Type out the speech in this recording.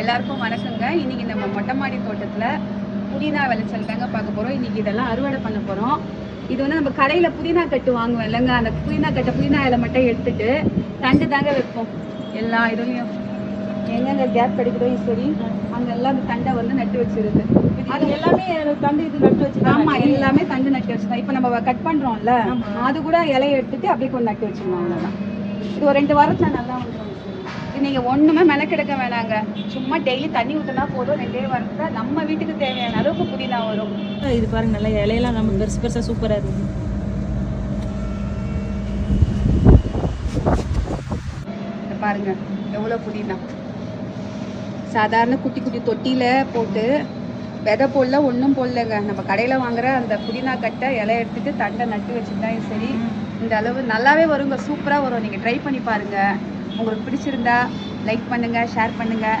எல்லாருக்கும் வணக்கங்க. இன்னைக்கு நம்ம மொட்டை மாடி தோட்டத்துல புதினா விளைச்சல் தாங்க பார்க்க போறோம். இன்னைக்கு இதெல்லாம் அறுவடை பண்ண போறோம். இது வந்து நம்ம கடையில புதினா கட்டு வாங்குவோம் இல்லைங்க. அந்த புதினா கட்டை புதினா இலை மட்டும் எடுத்துட்டு தண்டு தாங்க வைப்போம். எல்லா இதுலயும். எங்கெங்க கேப் கிடைக்குதோ சரி அங்கெல்லாம் அந்த தண்டை வந்து நட்டு வச்சிருது. அது எல்லாமே தண்டு இது நட்டு வச்சுக்கலாம் ஆமா எல்லாமே தண்டு நட்டு வச்சுதான் இப்போ நம்ம கட் பண்றோம்ல ஆமா. அது கூட இலைய எடுத்துட்டு அப்படியே கொஞ்சம் நட்டு வச்சிடணும் அவ்வளவுதான். இது ஒரு ரெண்டு வாரத்துல நல்லா வந்துடும் இது நீங்க ஒண்ணுமே மெனக்கெடுக்க வேணாங்க. சும்மா டெய்லி தண்ணி ஊத்தினா போதும். ரெண்டே வாரத்துல நம்ம வீட்டுக்கு தேவையான அளவுக்கு புதினா வரும். இது பாருங்க நல்லா இலையெல்லாம் நம்ம பெருசு பெருசா சூப்பரா இருக்கு. இத பாருங்க எவ்வளவு புதினா. சாதாரண குட்டி குட்டி தொட்டியில போட்டு விதை போடல ஒன்றும் போடலங்க. நம்ம கடையில வாங்குற அந்த புதினா கட்டை இலை எடுத்துட்டு தண்டை நட்டு வச்சுட்டா சரி. இந்த அளவு நல்லாவே வருங்க சூப்பரா வரும். நீங்க ட்ரை பண்ணி பாருங்க. உங்களுக்கு பிடிச்சிருந்தா லைக் பண்ணுங்கள் ஷேர் பண்ணுங்கள்